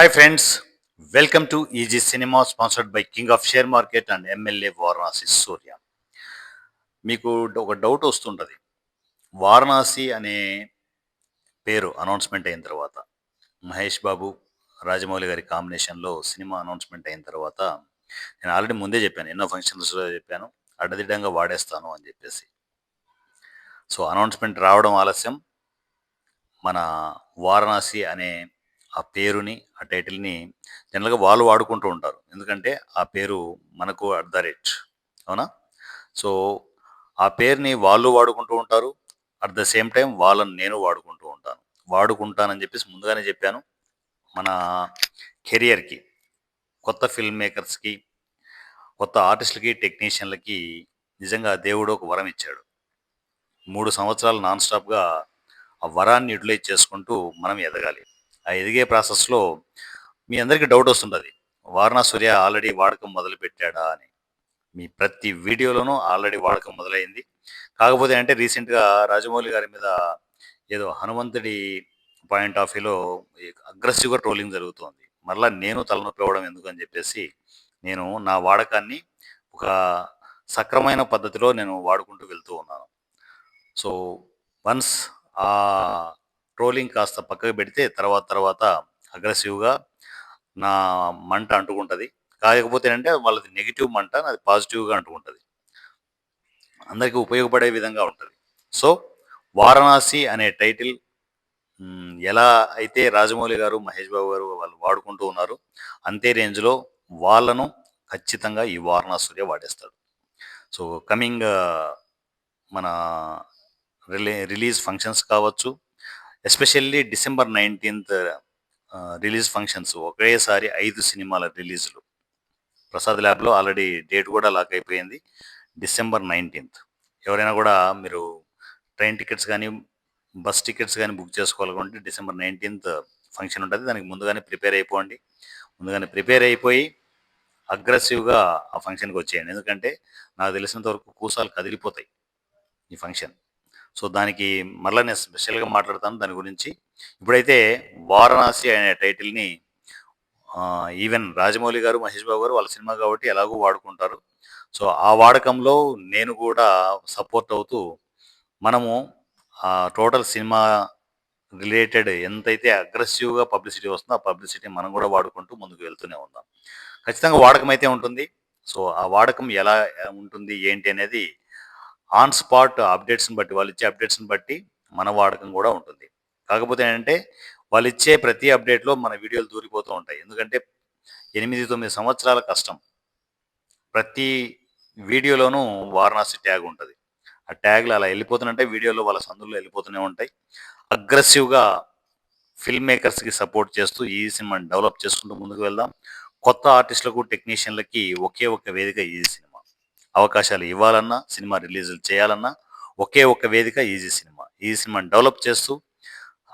Hi friends welcome to easy cinema sponsored by king of share market and MLA Varanasi Surya మీకు ఒక doubt వస్తుంటుంది. వారణాసి అనే పేరు announcement అయిన తర్వాత మహేష్ బాబు రాజమౌళి గారి కాంబినేషన్లో సినిమా అనౌన్స్మెంట్ అయిన తర్వాత నేను ఆల్రెడీ ముందే చెప్పాను ఎన్నో ఫంక్షన్స్లో చెప్పాను అడ్డదిడ్డంగా వాడేస్తాను అని చెప్పేసి. సో అనౌన్స్మెంట్ రావడం ఆలస్యం. మన వారణాసి అనే ఆ పేరుని ఆ టైటిల్ని జనరల్గా వాళ్ళు వాడుకుంటూ ఉంటారు. ఎందుకంటే ఆ పేరు మనకు అట్ ద రేట్. అవునా? సో ఆ పేరుని వాళ్ళు వాడుకుంటూ ఉంటారు. అట్ ద సేమ్ టైం వాళ్ళని నేను వాడుకుంటూ ఉంటాను. వాడుకుంటానని చెప్పేసి ముందుగానే చెప్పాను. మన కెరియర్కి కొత్త ఫిల్మ్ మేకర్స్కి కొత్త ఆర్టిస్టులకి టెక్నీషియన్లకి నిజంగా దేవుడు ఒక వరం ఇచ్చాడు. మూడు సంవత్సరాలు నాన్ స్టాప్గా ఆ వరాన్ని యూటిలైజ్ చేసుకుంటూ మనం ఎదగాలి. ఆ ఎదిగే ప్రాసెస్లో మీ అందరికీ డౌట్ వస్తుంటుంది. వారణా సూర్య ఆల్రెడీ వాడకం మొదలు పెట్టాడా అని. మీ ప్రతి వీడియోలోనూ ఆల్రెడీ వాడకం మొదలైంది. కాకపోతే అంటే రీసెంట్గా రాజమౌళి గారి మీద ఏదో హనుమంతుడి పాయింట్ ఆఫ్ వ్యూలో అగ్రెసివ్గా ట్రోలింగ్ జరుగుతోంది. మరలా నేను తలనొప్పి అవ్వడం ఎందుకు అని చెప్పేసి నేను నా వాడకాన్ని ఒక సక్రమైన పద్ధతిలో నేను వాడుకుంటూ వెళ్తూ ఉన్నాను. సో వన్స్ ఆ ట్రోలింగ్ కాస్త పక్కకు పెడితే తర్వాత తర్వాత అగ్రెసివ్గా నా మంట అంటుకుంటుంది. కాకపోతే అంటే వాళ్ళది నెగిటివ్ మంట అది పాజిటివ్గా అంటుకుంటుంది. అందరికీ ఉపయోగపడే విధంగా ఉంటుంది. సో వారణాసి అనే టైటిల్ ఎలా అయితే రాజమౌళి గారు మహేష్ బాబు గారు వాళ్ళు వాడుకుంటూ ఉన్నారు అంతే రేంజ్లో వాళ్ళను ఖచ్చితంగా ఈ వారణాసుర్య వాడేస్తాడు. సో కమింగ్ మన రిలీ రిలీజ్ ఫంక్షన్స్ కావచ్చు especially December nineteenth release functions. ఒకేసారి ఐదు సినిమాల రిలీజ్లు. ప్రసాద్ ల్యాబ్లో ఆల్రెడీ డేట్ కూడా లాక్ అయిపోయింది. December nineteenth. ఎవరైనా కూడా మీరు ట్రైన్ టికెట్స్ కానీ బస్ టికెట్స్ కానీ బుక్ చేసుకోవాలనుకుంటే డిసెంబర్ నైన్టీన్త్ ఫంక్షన్ ఉంటుంది. దానికి ముందుగానే ప్రిపేర్ అయిపోండి. ముందుగానే ప్రిపేర్ అయిపోయి అగ్రెసివ్గా ఆ ఫంక్షన్కి వచ్చేయండి. ఎందుకంటే నాకు తెలిసినంత వరకు కూసాలు కదిలిపోతాయి ఈ ఫంక్షన్. సో దానికి మరలా నేను స్పెషల్గా మాట్లాడతాను దాని గురించి. ఇప్పుడైతే వారణాసి అనే టైటిల్ని ఈవెన్ రాజమౌళి గారు మహేష్ బాబు గారు వాళ్ళ సినిమా కాబట్టి ఎలాగో వాడుకుంటారు. సో ఆ వాడకంలో నేను కూడా సపోర్ట్ అవుతూ మనము ఆ టోటల్ సినిమా రిలేటెడ్ ఎంతైతే అగ్రెసివ్గా పబ్లిసిటీ వస్తుందో ఆ పబ్లిసిటీ మనం కూడా వాడుకుంటూ ముందుకు వెళ్తూనే ఉందాం. ఖచ్చితంగా వాడకం అయితే ఉంటుంది. సో ఆ వాడకం ఎలా ఉంటుంది ఏంటి అనేది ఆన్ స్పాట్ అప్డేట్స్ని బట్టి వాళ్ళు ఇచ్చే అప్డేట్స్ని బట్టి మన వాడకం కూడా ఉంటుంది. కాకపోతే ఏంటంటే వాళ్ళు ఇచ్చే ప్రతి అప్డేట్లో మన వీడియోలు దూరిపోతూ ఉంటాయి. ఎందుకంటే ఎనిమిది తొమ్మిది సంవత్సరాల కష్టం. ప్రతి వీడియోలోనూ వారణాసి ట్యాగ్ ఉంటుంది. ఆ ట్యాగ్లు అలా వెళ్ళిపోతున్నంటే వీడియోలో వాళ్ళ సందులో వెళ్ళిపోతూనే ఉంటాయి. అగ్రెసివ్గా ఫిల్మ్ మేకర్స్కి సపోర్ట్ చేస్తూ ఈ సినిమాని డెవలప్ చేసుకుంటూ ముందుకు వెళ్దాం. కొత్త ఆర్టిస్టులకు టెక్నీషియన్లకి ఒకే ఒక వేదిక ఈ సినిమా. అవకాశాలు ఇవ్వాలన్నా సినిమా రిలీజులు చేయాలన్నా ఒకే ఒక్క వేదిక ఈజీ సినిమా. ఈ సినిమాని డెవలప్ చేస్తూ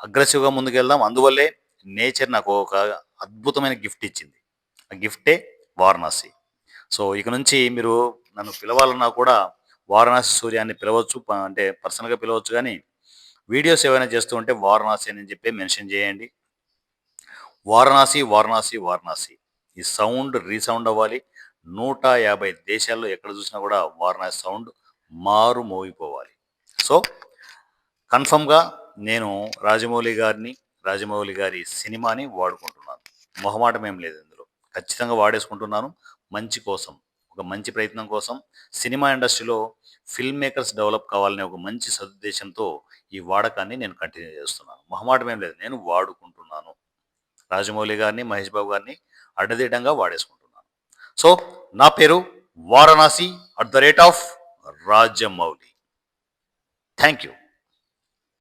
అగ్రెసివ్గా ముందుకెళ్దాం. అందువల్లే నేచర్ నాకు ఒక అద్భుతమైన గిఫ్ట్ ఇచ్చింది. ఆ గిఫ్టే వారణాసి. సో ఇక నుంచి మీరు నన్ను పిలవాలన్నా కూడా వారణాసి సూర్యాన్ని పిలవచ్చు ప- అంటే పర్సనల్గా పిలవచ్చు కానీ వీడియోస్ ఏమైనా చేస్తూ ఉంటే వారణాసి అని చెప్పి మెన్షన్ చేయండి. వారణాసి వారణాసి వారణాసి. ఈ సౌండ్ రీసౌండ్ అవ్వాలి. నూట యాభై దేశాల్లో ఎక్కడ చూసినా కూడా వారణాసి సౌండ్ మారు మోగిపోవాలి. సో కన్ఫర్మ్గా నేను రాజమౌళి గారిని రాజమౌళి గారి సినిమాని వాడుకుంటున్నాను. మొహమాటం ఏం లేదు ఇందులో. ఖచ్చితంగా వాడేసుకుంటున్నాను. మంచి కోసం ఒక మంచి ప్రయత్నం కోసం. సినిమా ఇండస్ట్రీలో ఫిల్మ్ మేకర్స్ డెవలప్ కావాలనే ఒక మంచి సదుద్దేశంతో ఈ వాడకాన్ని నేను కంటిన్యూ చేస్తున్నాను. మొహమాటం ఏం లేదు. నేను వాడుకుంటున్నాను. రాజమౌళి గారిని మహేష్ బాబు గారిని అడ్డదిడ్డంగా వాడేసుకుంటున్నాను. సో నా పేరు Varanasi at the rate of Rajamouli. Thank you